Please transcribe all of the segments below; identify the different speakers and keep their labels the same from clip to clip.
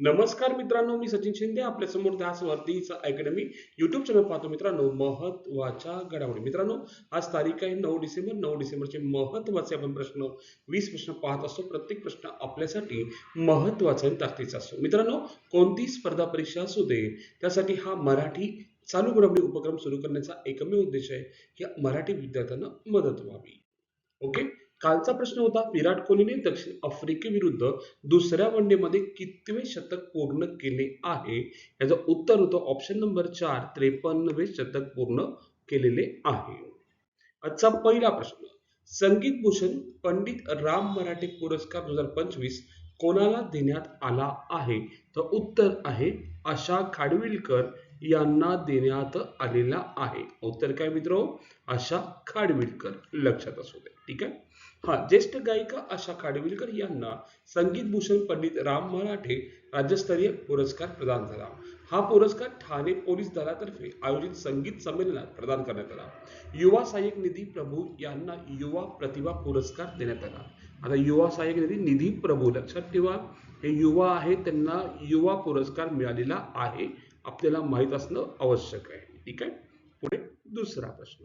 Speaker 1: नमस्कार मित्रांनो मी सचिन शिंदे आपल्यासमोर त्याच वरतीचा अकॅडमी युट्यूब चॅनल पाहतो मित्रांनो महत्त्वाच्या घडामोडी. मित्रांनो आज तारीख आहे नऊ डिसेंबर. नऊ डिसेंबरचे महत्त्वाचे आपण प्रश्न वीस प्रश्न पाहत असतो. प्रत्येक प्रश्न आपल्यासाठी महत्त्वाचा आणि ताकदीचा असतो. मित्रांनो कोणती स्पर्धा परीक्षा असू दे त्यासाठी हा मराठी चालू घडामोडी उपक्रम सुरू करण्याचा एकमेव उद्देश आहे की मराठी विद्यार्थ्यांना मदत व्हावी. ओके? कालचा प्रश्न होता विराट कोहलीने दक्षिण आफ्रिकेविरुद्ध दुसऱ्या वन कितवे शतक पूर्ण केले आहे? याचं उत्तर होतं ऑप्शन नंबर चार त्रेपन्नवे शतक पूर्ण केलेले आहे. आजचा पहिला प्रश्न संगीत भूषण पंडित राम मराठे पुरस्कार दोन हजार पंचवीस कोणाला देण्यात आला आहे? तर उत्तर आहे आशा खाडविलकर यांना देण्यात आलेला आहे. उत्तर काय मित्र? आशा खाडविलकर. लक्षात असू दे. ठीक आहे? हा ज्येष्ठ गायिका आशा खाडविलकर यांना संगीत भूषण पंडित राम मराठे राज्यस्तरीय पुरस्कार प्रदान झाला. हा पुरस्कार ठाणे पोलीस दलातर्फे आयोजित संगीत संमेलनात प्रदान करण्यात आला. युवा सहाय्यक निधी प्रभू यांना युवा प्रतिभा पुरस्कार देण्यात आला. आता युवा सहाय्यक निधी निधी प्रभू लक्षात ठेवा. हे युवा आहे त्यांना युवा पुरस्कार मिळालेला आहे. आपल्याला माहीत असणं आवश्यक आहे. ठीक आहे? पुढे दुसरा प्रश्न.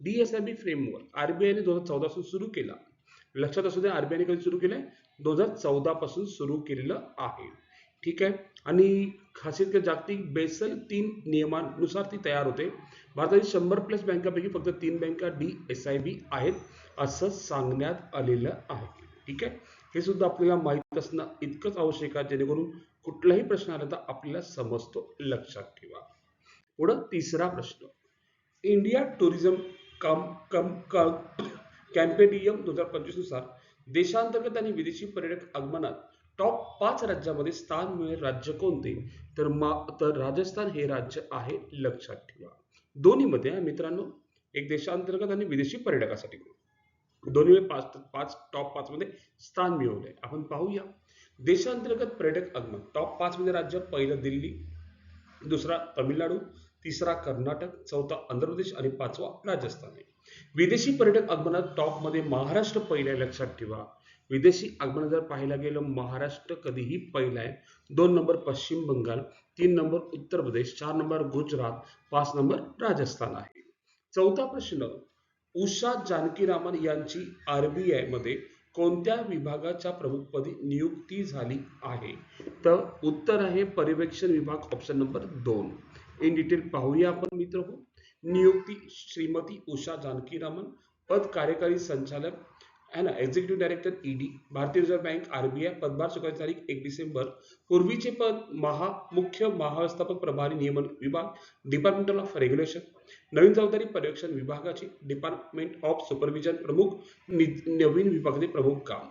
Speaker 1: डीएसआयबी फ्रेमवर्क आरबीआयने दोन हजार चौदा पासून सुरू केला. लक्षात असू द्या आरबीआयने कधी सुरू केलंय? दोन हजार चौदा पासून सुरू केलेलं आहे. ठीक आहे? आणि खासियत जागतिक बेसल तीन नियमानुसार ती तयार होते. भारतातील शंभर प्लस बँकापैकी फक्त तीन बँका डी एस आय बी आहेत असं सांगण्यात आलेलं आहे. ठीक आहे? हे सुद्धा आपल्याला माहीत असणं इतकंच आवश्यक आहे जेणेकरून कुठलाही प्रश्न आला तर आपल्याला समजतो. लक्षात ठेवा. पुढं तिसरा प्रश्न. इंडिया टुरिझम कम कम कॅम्पेडियम दोन हजार पंचवीसनुसार देशांतर्गत आणि विदेशी पर्यटक आगमनात टॉप पाच राज्यामध्ये स्थान मिळेल राज्य कोणते? तर मा तर राजस्थान हे राज्य आहे लक्षात ठेवा. दोन्हीमध्ये मित्रांनो एक देशांतर्गत आणि विदेशी पर्यटकासाठी. दोन्ही पाच पाच टॉप पाच मध्ये स्थान मिळवलंय. आपण पाहूया. देशांतर्गत पर्यटक आगमन. टॉप पाच मध्ये राज्य पहिलं दिल्ली दुसरा तमिळनाडू तिसरा कर्नाटक चौथा आंध्र प्रदेश आणि पाचवा राजस्थान आहे. विदेशी पर्यटक आगमनात टॉपमध्ये महाराष्ट्र पहिल्या लक्षात ठेवा. विदेशी आगमन जर पाहायला गेलं महाराष्ट्र कधीही पहिला आहे. दोन नंबर पश्चिम बंगाल तीन नंबर उत्तर प्रदेश चार नंबर गुजरात पाच नंबर राजस्थान आहे. चौथा प्रश्न उषा जानकीरामन यांची आरबीआयमध्ये कोणत्या विभागाच्या प्रमुखपदी नियुक्ती झाली आहे? तर उत्तर आहे पर्यवेक्षण विभाग ऑप्शन नंबर दोन. इन डिटेल पाहूया आपण मित्र हो. नियुक्ती श्रीमती उषा जानकीरामन पद कार्यकारी संचालक है ना एक्झिक्युटिव्ह डायरेक्टर ईडी भारतीय रिझर्व्ह बँक आरबीआय पदभार स्वीकारण्याची तारीख एक डिसेंबर. पूर्वीचे पद महा मुख्य महाव्यवस्थापक प्रभारी नियमन विभाग डिपार्टमेंटल ऑफ रेग्युलेशन नवीन जबाबदारी पर्यवेक्षण विभागाची डिपार्टमेंट ऑफ सुपरविजन प्रमुख नवीन विभागाचे प्रमुख काम.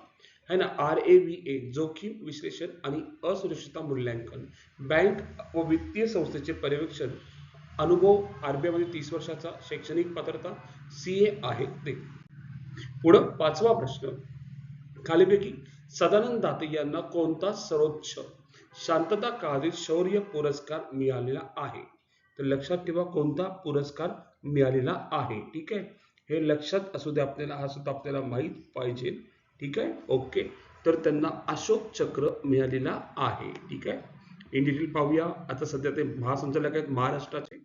Speaker 1: है ना? आर ए व्ही ए जोखीम विश्लेषण आणि असुरक्षितता मूल्यांकन. बँक व वित्तीय संस्थेचे पर्यवेक्षण अनुभव आरबीआयमध्ये तीस वर्षाचा शैक्षणिक पात्रता सी ए आहे ते. पुढं पाचवा प्रश्न. खालीपैकी सदानंद दाते यांना कोणता सर्वोच्च शांतता काळातील शौर्य पुरस्कार मिळालेला आहे? तर लक्षात ठेवा कोणता पुरस्कार मिळालेला आहे? ठीक आहे? हे लक्षात असू दे आपल्याला हा सुद्धा आपल्याला माहीत पाहिजे. ठीक आहे? ओके तर त्यांना अशोक चक्र मिळालेला आहे. ठीक आहे? इन डिटेल पाहूया. आता सध्या ते महासंचालक आहेत महाराष्ट्राचे.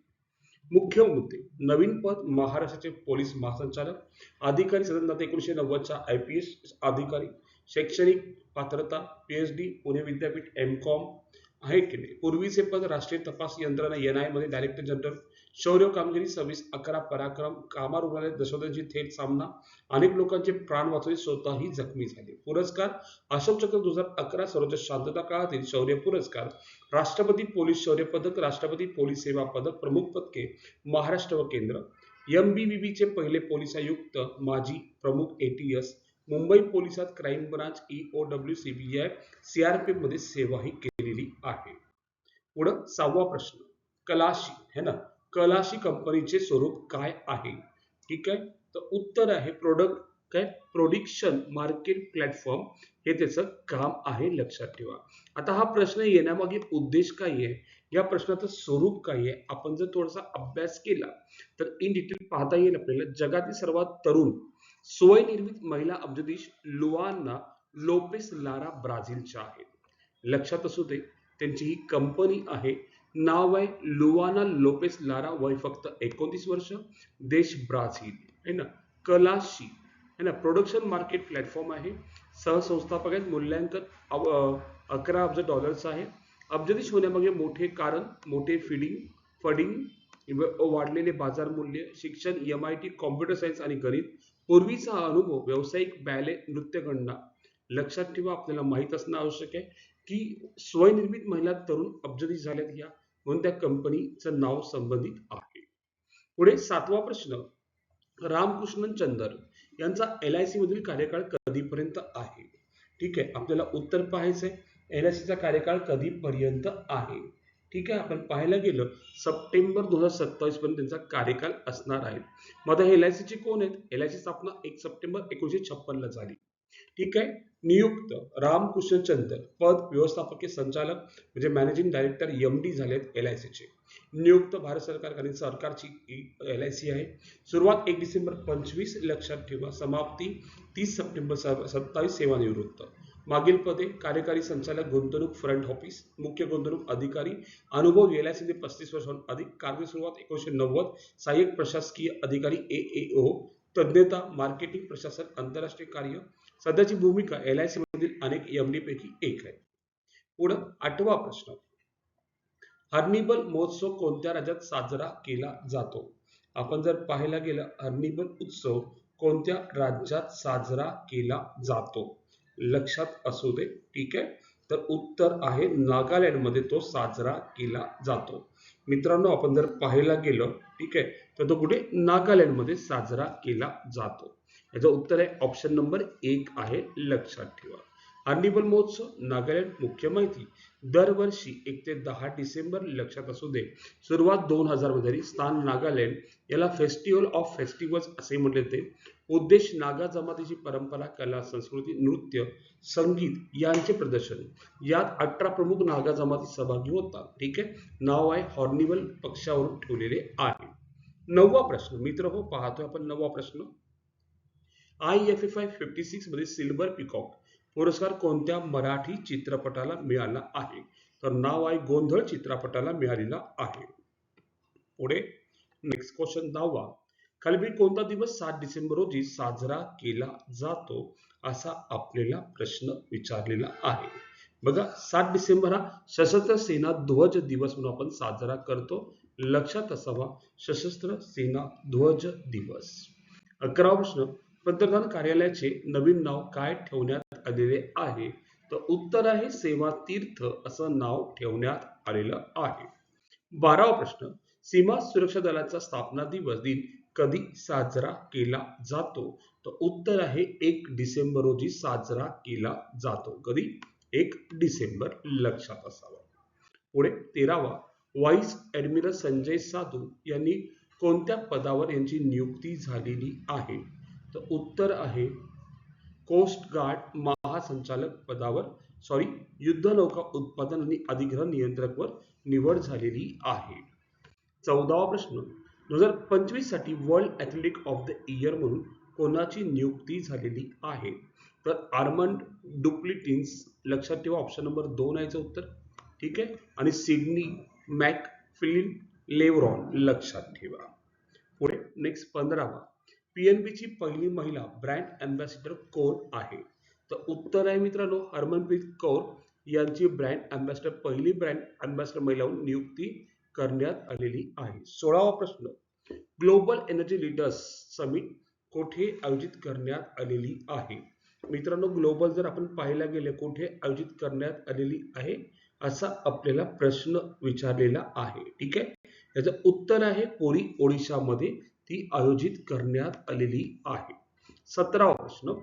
Speaker 1: मुख्य मुद्दे. नवीन पद महाराष्ट्राचे पोलीस महासंचालक. अधिकारी सदनात एकोणीशे नव्वदच्या आय पी एस अधिकारी. शैक्षणिक पात्रता पीएच डी पुणे विद्यापीठ एम कॉम आहे की नाही? पूर्वीचे पद राष्ट्रीय तपास यंत्रणा एन आयमध्ये डायरेक्टर जनरल शौर्य कामगिरी सव्वीस अकरा पराक्रम कामा रुग्णालय दशोधनची थेट सामना. अनेक लोकांचे प्राण वाचवले स्वतःही जखमी झाले. पुरस्कार अशोक चक्र दोन हजार अकरा सर्वोच्च शांतता काळातील शौर्य पुरस्कार. राष्ट्रपती पोलीस शौर्य पदक राष्ट्रपती पोलीस सेवा पदक प्रमुख पदके महाराष्ट्र व केंद्र. एम बी चे पहिले पोलीस आयुक्त माजी प्रमुख एटीएस मुंबई पोलिसात crime branch E O W C B I सीआरपीएफमध्ये सेवाही केलेली आहे. पुढं सहावा प्रश्न. कलाशी है ना? कलाशी कंपनीचे स्वरूप काय आहे? ठीक आहे? तर उत्तर आहे प्रोडक्ट काय? प्रोडिक्शन मार्केट प्लॅटफॉर्म हे त्याचं काम आहे लक्षात ठेवा. आता हा प्रश्न येण्यामागे उद्देश काय आहे? या प्रश्नाचं स्वरूप काय आहे? आपण जर थोडासा अभ्यास केला तर इन डिटेल पाहता येईल आपल्याला. जगातील सर्वात तरुण स्वयंनिर्मित महिला अब्जदीश लुआना लोपेस लारा ब्राझीलच्या आहेत. लक्षात असू दे त्यांची ही कंपनी आहे. नाव आहे लुआना लोपेस लारा. वय फक्त एकोणतीस वर्ष. देश ब्राझील. है ना? कलाशी. है ना? प्रोडक्शन मार्केट प्लॅटफॉर्म आहे. सहसंस्थापक आहेत. मूल्यांकन अकरा अब्ज डॉलर्स आहे. अब्जदीश होण्यामागे मोठे कारण मोठे फिडिंग फडिंग वाढलेले बाजार मूल्य शिक्षण M I T computer science आणि गणित. पूर्वीचा अनुभव व्यावसायिक बॅले नृत्यगणना. लक्षात ठेवा आपल्याला माहीत असणं आवश्यक आहे की स्वयंनिर्मित महिला तरुण अब्जदीश झाल्यात या. म्हणून त्या कंपनीचं नाव संबंधित आहे? पुढे सातवा प्रश्न. रामकृष्णन चंदर यांचा एल आय सी मधील कार्यकाळ कधीपर्यंत आहे? ठीक आहे आपल्याला उत्तर पाहायचंय. एल आय सीचा कार्यकाळ कधीपर्यंत आहे? ठीक आहे आपण पाहायला गेलं. सप्टेंबर दोन हजार सत्तावीस पर्यंत त्यांचा कार्यकाल असणार आहे. मग आता एल आय सीचे कोण आहेत? एल आय सी स्थापना एक सप्टेंबर एकोणीशे छप्पन ला झाली. ठीक आहे? नियुक्त रामकृष्ण चंदर पद व्यवस्थापकीय संचालक म्हणजे मॅनेजिंग डायरेक्टर एम डी झालेत एल आय सीचे नियुक्त भारत सरकार कारण सरकारची एल आय सी आहे. सुरुवात एक डिसेंबर पंचवीस लक्षात ठेवा. समाप्ती तीस सप्टेंबर सत्तावीस सेवानिवृत्त. मागील पदे कार्यकारी संचालक गुंतवणूक फ्रंट ऑफिस मुख्य गुंतवणूक अधिकारी अनुभव एल आय सी पस्तीस वर्षांहून अधिक कार्य सुरुवात एकोणीशे नव्वद सहाय्यक प्रशासकीय अधिकारी ए ए ओ तज्ञता मार्केटिंग प्रशासन आंतरराष्ट्रीय कार्य सध्याची भूमिका एल आय सी मधील अनेक एम पैकी एक आहे. पुढं आठवा प्रश्न. हर्निबल महोत्सव कोणत्या राज्यात साजरा केला जातो? आपण जर पाहायला गेलं हर्निबल उत्सव कोणत्या राज्यात साजरा केला जातो? लक्षात असू दे ठीक आहे? तर उत्तर आहे नागालँडमध्ये तो साजरा केला जातो. मित्रांनो आपण जर पाहायला गेलं ठीक आहे? तर तो कुठे? नागालँडमध्ये साजरा केला जातो. याचं उत्तर आहे ऑप्शन नंबर एक आहे लक्षात ठेवा. हार्निबल महोत्सव नागालँड मुख्य माहिती. दरवर्षी एक ते दहा डिसेंबर लक्षात असू दे. सुरुवात दोन हजारमध्ये स्थान नागालँड याला फेस्टिवल ऑफ फेस्टिवल्स असे म्हटले होते उद्देश नागा जमातीची परंपरा कला संस्कृती नृत्य संगीत यांचे प्रदर्शन. यात अठरा प्रमुख नागा जमाती सहभागी होतात. ठीक आहे? नाव आहे हॉर्निबल पक्षावरून ठेवलेले आहे. नववा प्रश्न. मित्र हो पाहतोय आपण नववा प्रश्न. I F F I fifty सिक्समध्ये silver peacock पुरस्कार कोणत्या मराठी चित्रपटाला मिळाला आहे? तर नाव आहे गोंधळ चित्रपटाला मिळालेला आहे. पुढे नेक्स्ट क्वेश्चन दहावा. खालील कोणता दिवस सात डिसेंबर रोजी साजरा केला जातो? असा आपल्याला प्रश्न विचारलेला आहे. बघा सात डिसेंबर हा सशस्त्र सेना ध्वज दिवस म्हणून आपण साजरा करतो. लक्षात असावा सशस्त्र सेना ध्वज दिवस. अकरावा प्रश्न. पंतप्रधान कार्यालयाचे नवीन नाव काय ठेवण्यात आलेले आहे? तर उत्तर आहे सेवा तीर्थ असं नाव ठेवण्यात आलेलं आहे. बारावा प्रश्न सीमा सुरक्षा दलाचा स्थापना दिवस दिन कधी साजरा केला जातो? तर उत्तर आहे एक डिसेंबर रोजी साजरा केला जातो. कधी? एक डिसेंबर लक्षात असावा. पुढे तेरावा व्हाईस ऍडमिरल संजय साधू यांनी कोणत्या पदावर यांची नियुक्ती झालेली आहे? तर उत्तर आहे कोस्ट गार्ड महासंचालक पदावर सॉरी युद्धनौका उत्पादन आणि अधिग्रहण नियंत्रकवर निवड झालेली आहे. चौदावा प्रश्न. दोन हजार पंचवीससाठी world athletic of the year म्हणून कोणाची नियुक्ती झालेली आहे? तर आर्मंड डुप्लिटिन्स लक्षात ठेवा ऑप्शन नंबर दोन आहे याचं उत्तर. ठीक आहे? आणि सिडनी मॅक फिलिन लेवरॉन लक्षात ठेवा. पुढे नेक्स्ट पंधरावा. पीएनबीची ची पहिली महिला ब्रँड अँबॅसिडर कोण आहे? तर उत्तर आहे मित्रांनो हरमनप्रीत कौर यांची ब्रँड अँबॅसिडर पहिली ब्रँड अँबॅसिडर महिला नियुक्ती करण्यात आलेली आहे. सोळावा प्रश्न ग्लोबल एनर्जी लीडर्स समिट कोठे आयोजित करण्यात आलेली आहे? मित्रांनो ग्लोबल जर आपण पाहायला गेले कुठे आयोजित करण्यात आलेली आहे? असा आपल्याला प्रश्न विचारलेला आहे. ठीक आहे? याचं उत्तर आहे पुरी ओडिशामध्ये. ती आयोजित करण्यात आलेली आहे. सतरावा प्रश्न.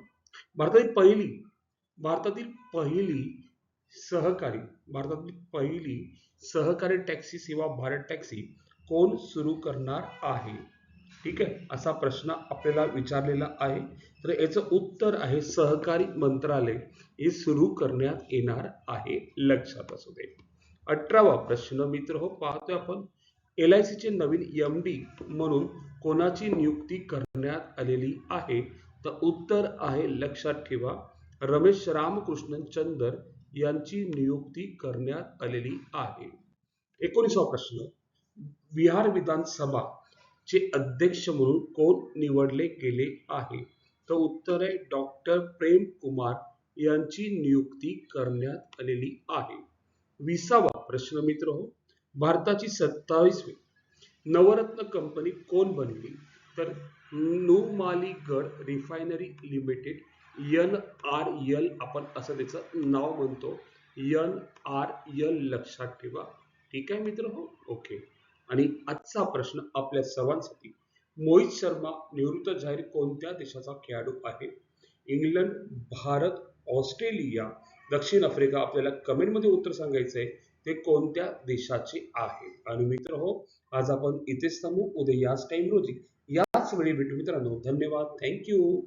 Speaker 1: भारतातील पहिली भारतातील पहिली सहकारी भारतातील पहिली सहकारी टॅक्सी सेवा भारत टॅक्सी कोण सुरू करणार आहे? ठीक आहे? असा प्रश्न आपल्याला विचारलेला आहे. तर याचं उत्तर आहे सहकारी मंत्रालय हे सुरू करण्यात येणार आहे. लक्षात असू दे. अठरावा प्रश्न मित्र हो पाहतोय आपण. एल आय सीचे नवीन एम डी म्हणून कोणाची नियुक्ती करण्यात आलेली आहे? तर उत्तर आहे लक्षात ठेवा. रमेश रामकृष्णन चंदर यांची नियुक्ती करण्यात आलेली आहे. एकोणीसावा प्रश्न. बिहार विधानसभा चे अध्यक्ष म्हणून कोण निवडले गेले आहे? तर उत्तर आहे डॉक्टर प्रेम कुमार यांची नियुक्ती करण्यात आलेली आहे. विसावा प्रश्न मित्र हो भारताची सत्तावीसवी नवरत्न कंपनी कोण बनली? तर Numaligarh refinery limited N R L आपण असं त्याचं नाव म्हणतो. एन आर एल लक्षात ठेवा. ठीक आहे मित्र? हो. ओके. आणि आजचा प्रश्न आपल्या सर्वांसाठी. मोहित शर्मा निवृत्त जाहीर कोणत्या देशाचा खेळाडू आहे? इंग्लंड भारत ऑस्ट्रेलिया दक्षिण आफ्रिका आपल्याला कमेंटमध्ये उत्तर सांगायचं आहे ते कोणत्या देशाचे आहे आणि मित्र हो आज आपण इथेच थांबू. उद्या याच टाइम रोजी याच वेळी भेटू मित्रांनो. धन्यवाद. थँक्यू